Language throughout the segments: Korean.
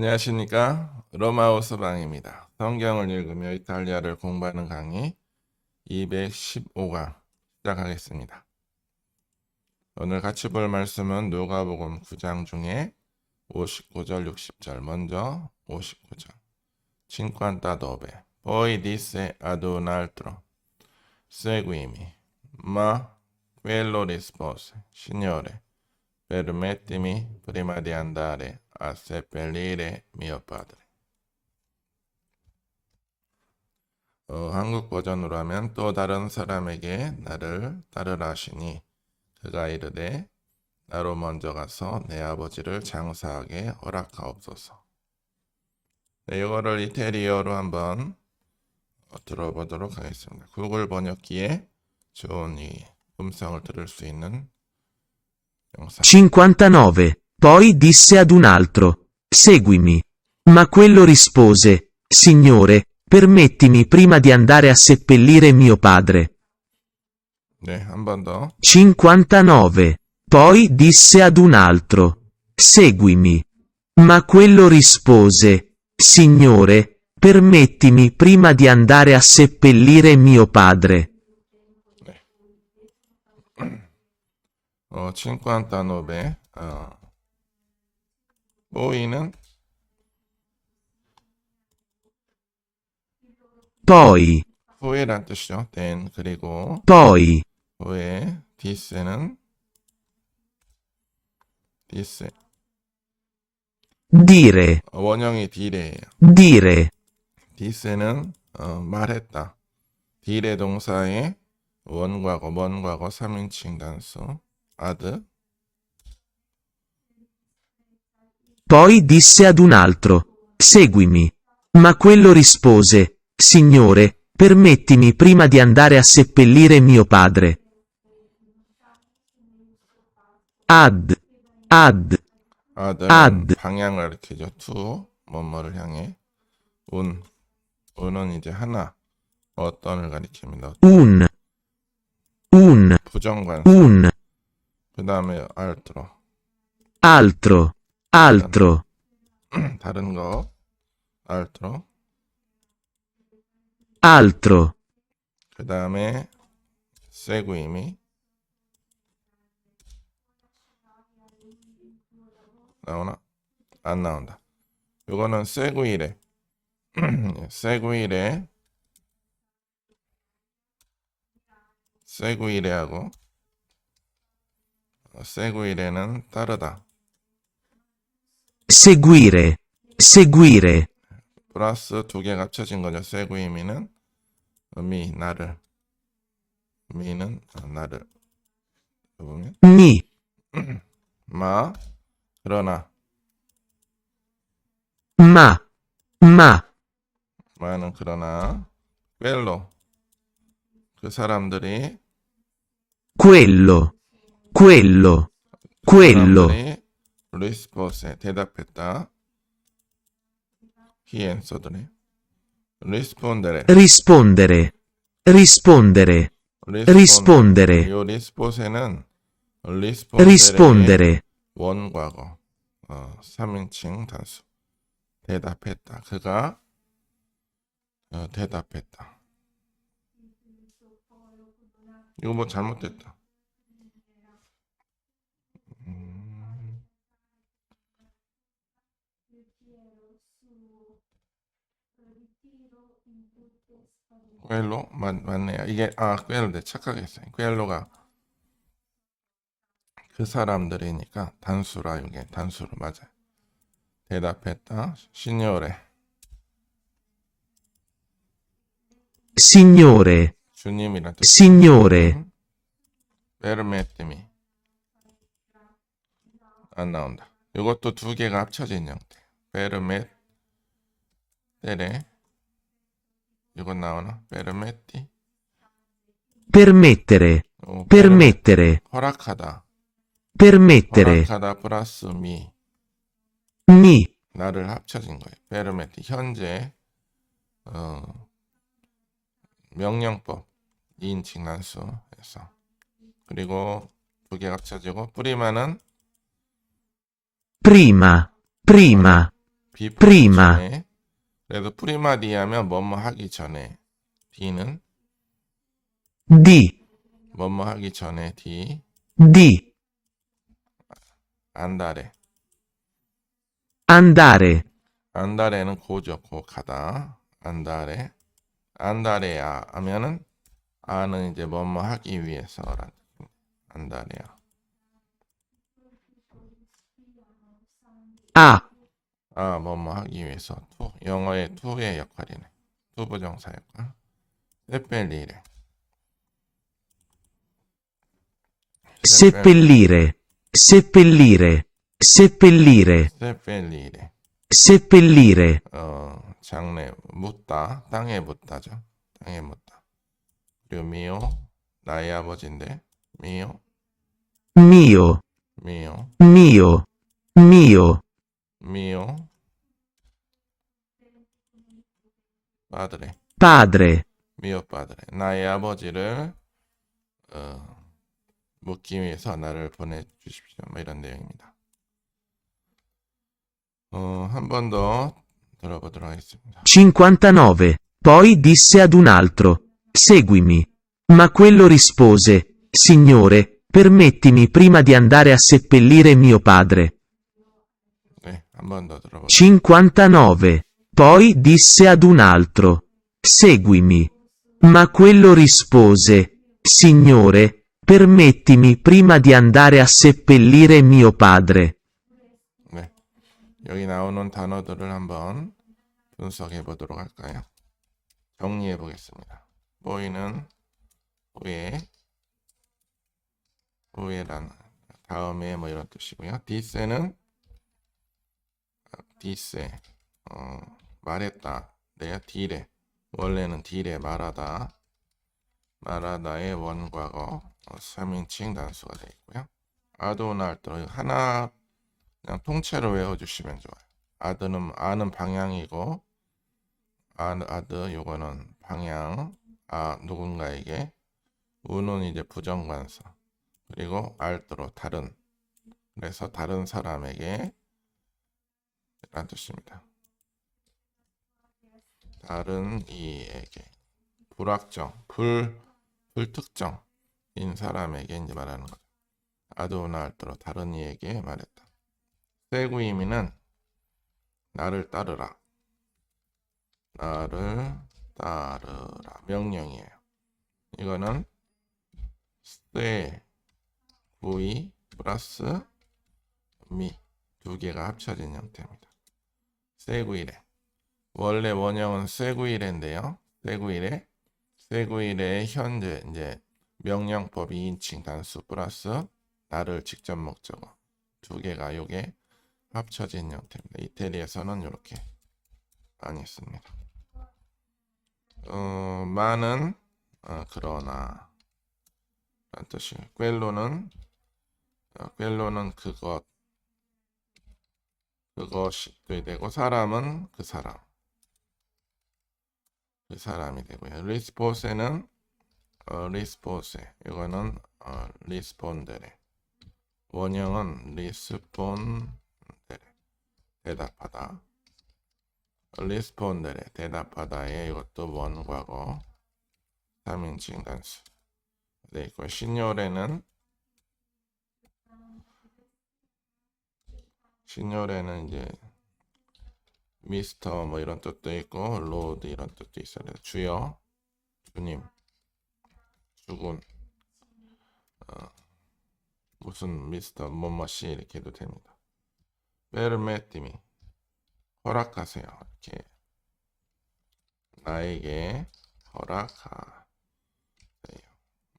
안녕하십니까. 로마우스 방입니다. 성경을 읽으며 이탈리아를 공부하는 강의 215강 시작하겠습니다. 오늘 같이 볼 말씀은 누가복음 9장 중에 59절, 60절. 먼저 59절. 59 Poi disse ad un altro, seguimi. Ma quello rispose, Signore, permettimi prima di andare a seppellire mio padre. 어, 한국 버전으로 하면 또 다른 사람에게 나를 따르라 하시니 그가 이르되 나로 먼저 가서 내 아버지를 장사하게 허락하옵소서. 네, 이거를 이태리어로 한번 어, 들어보도록 하겠습니다. 구글 번역기에 좋은 이 음성을 들을 수 있는 영상. 59. Poi disse ad un altro, seguimi. Ma quello rispose, Signore, permettimi prima di andare a seppellire mio padre. Eh, 59. Poi disse ad un altro, seguimi. Ma quello rispose, Signore, permettimi prima di andare a seppellire mio padre. 59. Ah. 보이는? Poi, 후에란 뜻이죠. then 그리고 poi, 후에 디스는? 디스 dire, 어, 원형이 디레예요. dire, 디스는 어, 말했다. 디레 동사의 원과거, 먼과거 3인칭 단수. 아 Poi disse ad un altro, seguimi. Ma quello rispose, Signore, permettimi prima di andare a seppellire mio padre. Ad, ad, 아드는 아드. 방향을 가리키죠. 투 뭐뭐를 향해 운 운은 이제 하나 어떤을 가리킵니다. un, un, 부정관 un, 그 다음에 알트로 altro, Altro, 다른 거. 알트로 altro, 그 다음에 세구임이 나오나? 안 나온다. 요거는 세구이래 세구이래 세구이래하고 어, 세구이래는 따르다. Seguire, seguire, 플러스 두 개가 합쳐진 거죠. 세구이미는 미 나를. 미는 어, 나를. 보면? mi, 마 그러나. ma, ma, 마는 그러나. 벨로. 그 사람들이. quello, quello, quello, 사람들이 리스포스에 대답했다. He answered네. 리스폰데레 rispondere, rispondere, rispondere, 요 리스폰데레의 rispondere, 원과거 어, 3인칭 단수 대답했다. 그가 어, 대답했다. 이거 뭐 잘못됐다. 꿰로 맞, 맞네요. 이게 아 꿰로네 착각했어요. 꿰로가 그 사람들이니까 단수라 이게 단수로 맞아요. 대답했다. 시니오레 signore, 주님이란 뜻. signore, 베르메티미 안 나온다. 이것도 두 개가 합쳐진 형태. 베르메 테레 이건 나오나? 베르메티 permettere, 어, 베르- permettere, 허락하다. permettere, 허락하다 플러스 미 mi, 나를 합쳐진 거예요. 베르메티 현재 어, 명령법 2인칭 난수에서 그리고 두 개 합쳐지고 뿌리마는 prima, prima, Prima. 그래서 프리마 디 하면 뭐뭐 하기 전에 D는? Di, 뭐뭐 하기 전에 D. 안다레 andare, 안다레는 고죠. 고 가다. 안다레 안다레야 하면은 아는 이제 뭐뭐 하기 위해서란 뜻입니다. 안다레야. a, 아 뭐 뭐 하기 위해서 투 영어의 투의 역할이네. 투 부정사 역할. 세펠리레. seppellire, seppellire, seppellire, 세펠리레 seppellire, 어 장래 묻다 땅에 묻다죠. 땅에 묻다. 그리고 미오 나의 아버지인데 미오 mio, 미오 mio, mio, 미오 빠드레 padre, 미오 빠드레 나의 아버지를 어, 묻기 위해서 나를 보내주십시오 뭐 이런 내용입니다 어, 한 번 더 들어보도록 하겠습니다 59. Poi disse ad un altro, seguimi. Ma quello rispose, Signore, permettimi prima di andare a seppellire mio padre. 59. Poi disse ad un altro, seguimi. Ma quello rispose, Signore, permettimi prima di andare a seppellire mio padre. 네. 여기 나오는 단어들을 한번 분석해 보도록 할까요? 정리해 보겠습니다. 보이는 후에 후에란 다음에 뭐 이런 뜻이고요. 디세는 디세. 어, 말했다. 내가 딜에 원래는 딜에 말하다. 말하다의 원과거. 어, 3인칭 단수가 되어 있고요. 아도날도 하나 그냥 통째로 외워주시면 좋아요. 아드는 아는 방향이고 아, 아드 요거는 방향. 아 누군가에게. 우는 이제 부정관사. 그리고 알드로 다른. 그래서 다른 사람에게 라는 뜻입니다. 다른 이에게 불확정 불 불특정인 사람에게 이제 말하는 거죠. 아도나 알드로 다른 이에게 말했다. 세구이미는 나를 따르라. 나를 따르라. 명령이에요. 이거는 세 구이 플러스 미 두 개가 합쳐진 형태입니다. 세구이레. 원래 원형은 세구이레인데요. 세구이레. 세구이레의 현재 이제 명령법 2인칭 단수 플러스 나를 직접 목적어 두 개가 요게 합쳐진 형태입니다. 이태리에서는 이렇게 많이 씁니다. 어, 많은 어, 그러나 라는 뜻이 꿰로는 어, 꿰로는 그것 그것이 되고 사람은 그 사람. 그 사람이 되고요. 리스포세는 어, 리스포세 이거는 어, 리스폰데레 원형은 리스폰데레 대답하다. 리스폰데레 대답하다에 이것도 원과거 3인칭 단수. 네 있고 신요레는 신요레는 이제 미스터 뭐 이런 뜻도 있고 로드 이런 뜻도 있어요. 주여 주님 주군 어, 무슨 미스터 뭐뭐씨 이렇게 해도 됩니다. 베르메티미 허락하세요. 이렇게 나에게 허락하세요.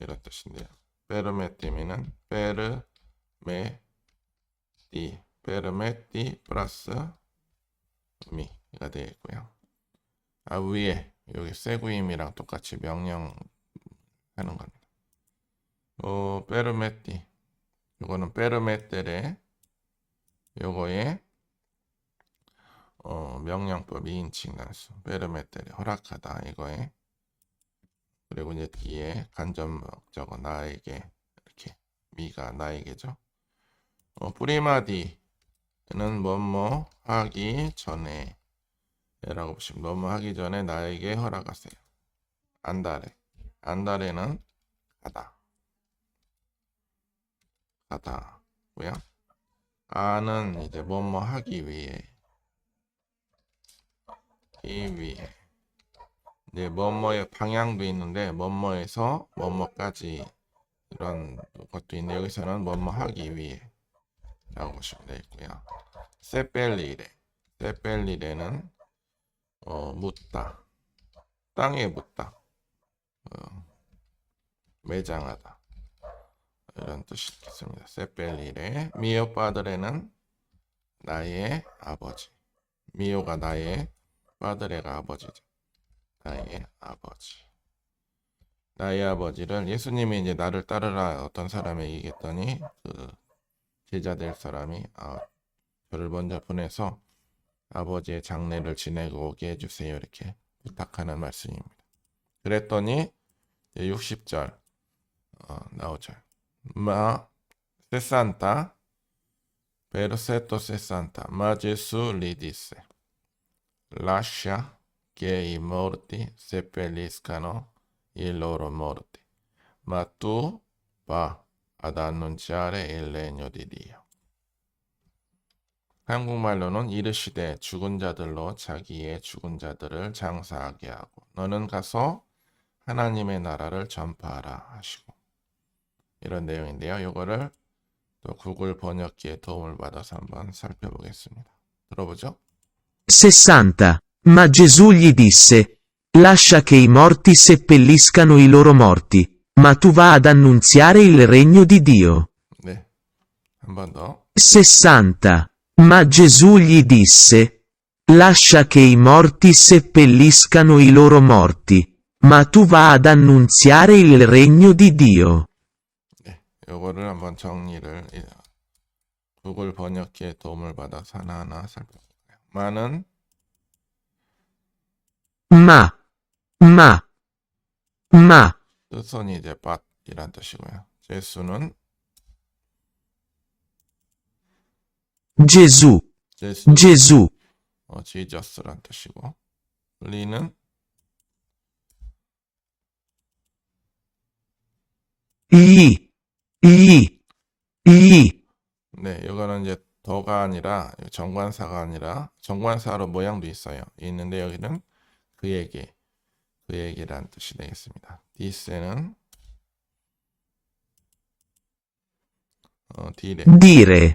이런 뜻인데요. 베르메티미는 베르메티 베르메티 플러스 미가 되어 있고요. 아 위에 여기 세구임이랑 똑같이 명령 하는 겁니다. 어 베르메티 요거는 베르메테레 요거에 어, 명령법 2인칭 단수 베르메테레 허락하다 이거에 그리고 이제 뒤에 간접 목적어 나에게 이렇게 미가 나에게죠. 어, 프리마디 는 뭐뭐 하기 전에 라고 보시면 뭐뭐 하기 전에 나에게 허락하세요. 안달에. 안달에는 가다. 가다고요. 아는 이제 뭐뭐 하기 위해. 이 위해. 이제 뭐뭐의 방향도 있는데 뭐뭐에서 뭐뭐까지 이런 것도 있는데 여기서는 뭐뭐 하기 위해 라고 보시면 되겠고요. 세펠리레. 세펠리레는 어, 묻다. 땅에 묻다. 어, 매장하다. 이런 뜻이 있습니다. 세펠리레. 미오 빠드레는 나의 아버지. 미오가 나의 빠드레가 아버지죠. 나의 아버지. 나의 아버지를 예수님이 이제 나를 따르라 어떤 사람에게 얘기했더니 그 제자 될 사람이 아, 저를 먼저 보내서 아버지의 장례를 지내고 오게 해주세요 이렇게 부탁하는 말씀입니다. 그랬더니 60절 어, 나오죠. 마 세산타 베르세토 세산타 마 제수 리디세 lascia che i morti seppelliscano ad annunciare il regno di Dio. 한국말로는 이르시되 죽은 자들로 자기의 죽은 자들을 장사하게 하고 너는 가서 하나님의 나라를 전파하라 하시고 이런 내용인데요. 이거를 또 구글 번역기의 도움을 받아서 한번 살펴보겠습니다. 들어보죠. 60. Ma Gesù gli disse, lascia che i morti seppelliscano i loro morti, ma tu va ad annunziare il regno di Dio. 네. 한 번 더. 60. Ma Gesù gli disse, lascia che i morti seppelliscano i loro morti, ma tu va ad annunziare il regno di Dio. 네. 요거를 한번 정리를 예, 구글 번역기의 도움을 받아서 하나하나 살펴볼게요. 많은 Ma, ma, ma, 뜻은 이제 밭이란 뜻이고요. 제수는 Gesù, 제수, Gesù, 어, 지저스란 뜻이고. 리는 gli, gli, gli, 네, 이거는 이제 더가 아니라 정관사가 아니라 정관사로 모양도 있어요. 있는데 여기는 그에게 그에게란 뜻이 되겠습니다. 디세는 어, 디레 dire,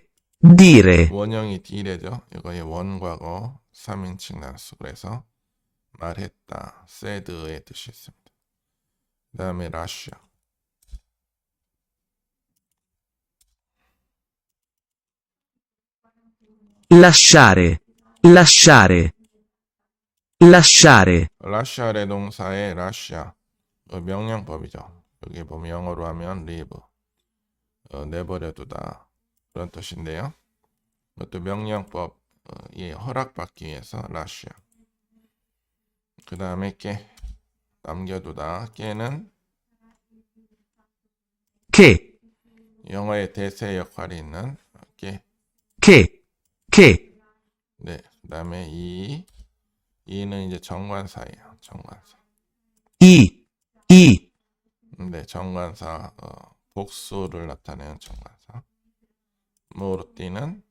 dire, 원형이 디레죠. 이거의 원과거 3인칭 단수 그래서 말했다, said의 뜻이 있습니다. 그 다음에 라시아 lasciare, lasciare, lasciare, 라시아의 동사의 라시아 어, 명령법이죠. 여기 보면 영어로 하면 leave 어, 내버려두다 그런 뜻인데요. 이것도 명령법이 허락받기 위해서 라시아. 그 다음에 깨 남겨두다 깨는 che, 영어의 대세 역할이 있는 깨. che, che, 네. 그 다음에 이 이는 이제 정관사예요. 정관사. i, i, 네, 정관사 어, 복수를 나타내는 정관사. 모르띠는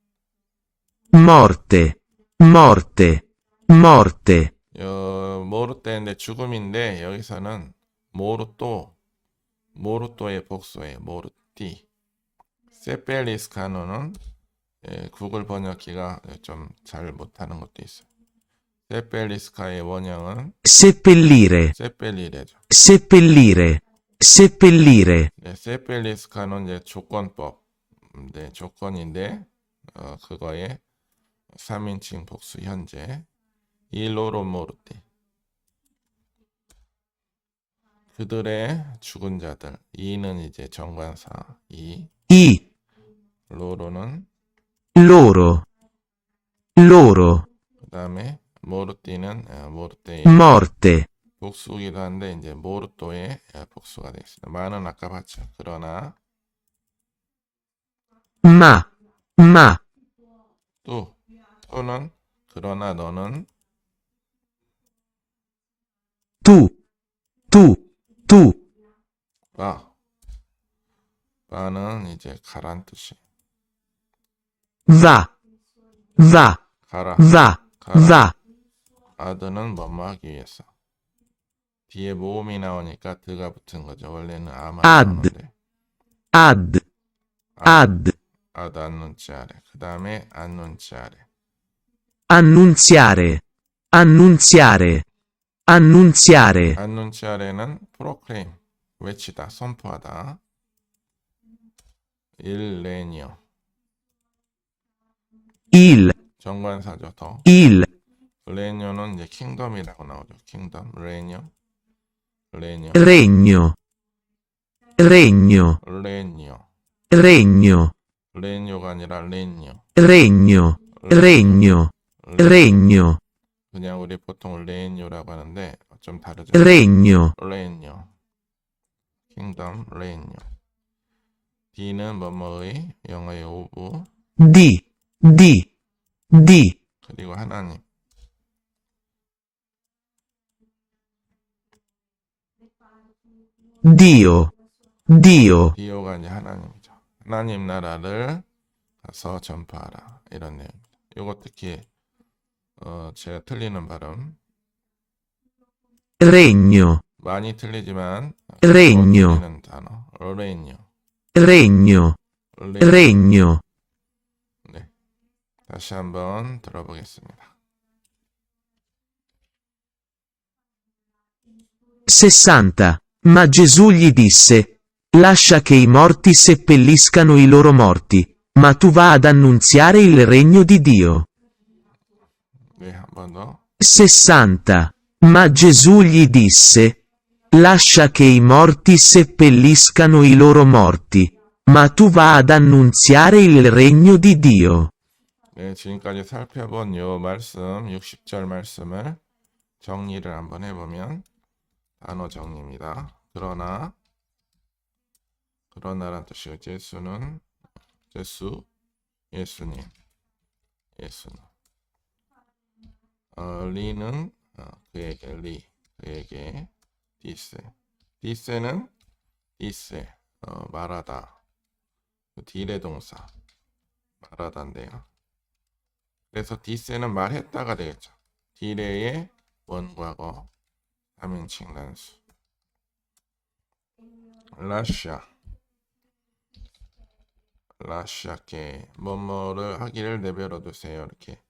morte, morte, morte, 어, 모르떼인데 죽음인데 여기서는 모르또 모르또의 복수예요. 모르띠. 세펠리스카노는 예, 구글 번역기가 좀 잘 못하는 것도 있어요. 세펠리스카의 원형은 seppellire, 세펠리레죠. seppellire, seppellire, 네, 세펠리스카는 이제 조건법, 음, 네, 조건인데 어, 그거에 3인칭 복수 현재. 일로로 모르띠. 그들의 죽은 자들 이는 이제 정관사 이. i, 로로는 loro, loro, 그 다음에 모르띠는 어, 모르떼의 morte, 복수기도 한데 이제 모르또의 어, 복수가 되겠습니다. 많은 아까 봤죠. 그러나 ma, ma, 또 또는 그러나 너는 tu, tu, tu, 바. 바는 이제 가란 뜻이. va, va, 가라. va, 아드는 뭐뭐 하기 위해서 뒤에 모음이 나오니까 드가 붙은 거죠. 원래는 아만 Ad. 나오는데. ad, ad, 아드. 안눈치아래. 그 다음에 안눈치아래. annunziare, annunziare, annunziare, 안눈치아래는 프로크레임. 외치다. 선포하다. 일레니어 il, 정관사죠 더. il, 레니어는 이제 킹덤이라고 나오죠. 킹덤 레니어 레니어 regno, regno, regno, 레니어가 아니라 레니어 regno, regno, regno, 그냥 우리 보통 레니어라고 하는데 좀 다르죠. regno, 레니어 킹덤 레니어 D는 뭐뭐의 영어의 오브. Di, di, di, 그리고 하나님 Dio, Dio, 디오가 이제 하나님이죠. 하나님 나라를 가서 전파하라 이런 내용입니다. 요거 특히 어 제가 틀리는 발음 regno, 많이 틀리지만 레인요. 틀리는 단어 레인요. regno, 레인. regno, 네. 다시 한번 들어보겠습니다. 60. Ma Gesù gli disse, lascia che i morti seppelliscano i loro morti, ma tu va ad annunziare il regno di Dio. 네, 한 번 더. 60. Ma Gesù gli disse, lascia che i morti seppelliscano i loro morti, ma tu va ad annunziare il regno di Dio. 네, 지금까지 살펴본 요 말씀 60절 말씀을 정리를 한번 해보면 단어 정리입니다. 그러나 그러나란 뜻이고 예수는 예수 예수님 예수는 어, 리는 어, 그에게 리 그에게 디세 디세는 디세 어, 말하다 그 딜의 동사 말하다인데요. 그래서 디세는 말했다가 되겠죠. 디레의 원과거 3인칭 단수 라시아 라시아께 뭐뭐를 하기를 내버려 두세요 이렇게.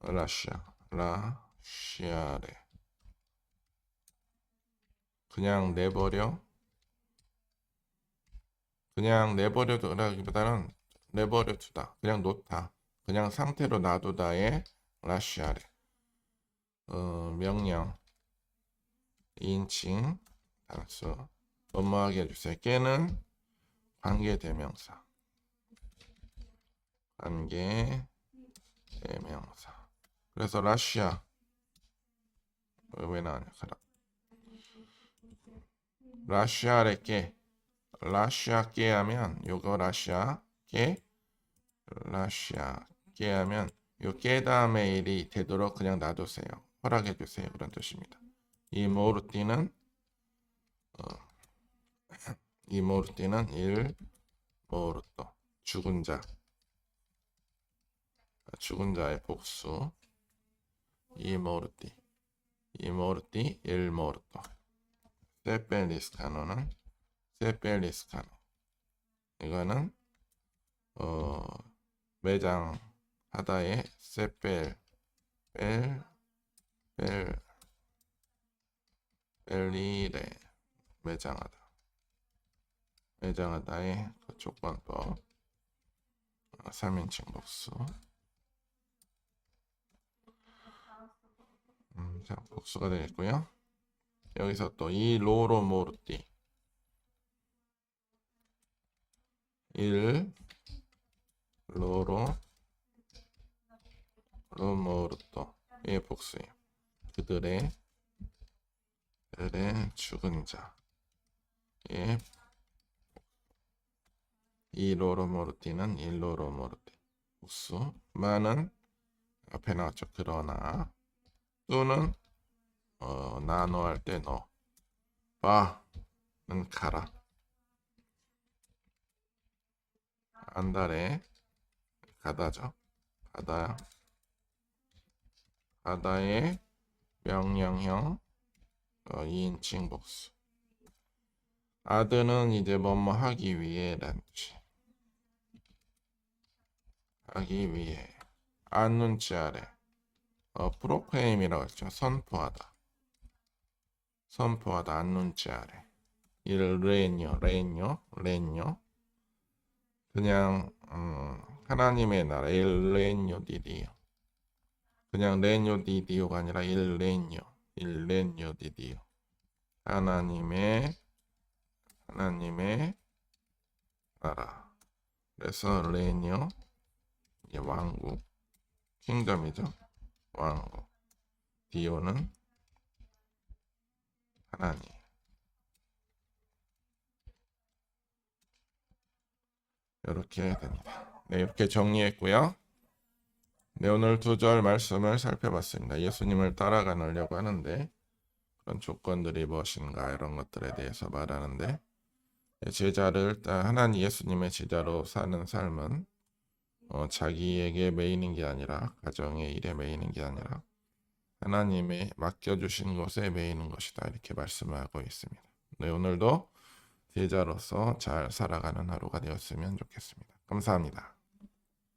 라시아 라시아레 그냥 내버려. 그냥 내버려 두라기보다는 내버려 두다. 그냥 놓다. 그냥 상태로 놔두다의 라시아레 어, 명령 인칭 단수 뭐뭐하게 해주세요. 깨는 관계 대명사. 관계 대명사. 그래서 라시아. 어, 왜 나오냐 그라 라시아레 깨. 라시아 깨 하면 요거 라시아 깨. 라시아 깨 하면 요 깨 다음에 일이 되도록 그냥 놔두세요. 허락해 주세요. 그런 뜻입니다 이 모르띠는 어, 이 모르띠는 일 모르또 죽은 자. 죽은 자의 복수. 이 모르띠. 이 모르띠 일 모르또. 세펠리스카노는 세펠리스카노. 이거는 어 매장 하다의 세펠 펠펠 벨리레 매장하다. 매장하다의 그 조건법. 3인칭 복수. 음, 자 복수가 되겠고요. 여기서 또 이 로로 모르띠. 일 로로 로모르토 의 복수예요. 그들의 그 들의 죽은 자의 이 로로모르티는 일로로모르티 복수. 마는 앞에 나왔죠. 그러나 뚜는 어, 나노 할 때 너. 바는 가라. 안달에 가다죠. 가다야. 가다의 명령형 어, 2인칭 복수. 아드는 이제 뭐뭐 하기 위해 란치. 하기 위해. 안 눈치 아래. 어, 프로크레임이라고 했죠. 선포하다. 선포하다. 안 눈치 아래. 일 레뇨, 레뇨, 레뇨. 그냥 음, 하나님의 나라 일 레뇨 디디오. 그냥 레뇨 디디오가 아니라 일 레뇨, 일 레뇨 디디오. 하나님의 하나님의 나라. 그래서 레뇨 이게 왕국, 킹덤이죠. 왕국. 디오는 하나님. 이렇게 됩니다. 네, 이렇게 정리했고요. 네, 오늘 두 절 말씀을 살펴봤습니다. 예수님을 따라가려고 하는데 그런 조건들이 무엇인가 이런 것들에 대해서 말하는데 제자를 따- 하나님 예수님의 제자로 사는 삶은 어, 자기에게 매이는 게 아니라 가정의 일에 매이는 게 아니라 하나님의 맡겨주신 것에 매이는 것이다 이렇게 말씀하고 있습니다. 네, 오늘도 제자로서 잘 살아가는 하루가 되었으면 좋겠습니다. 감사합니다.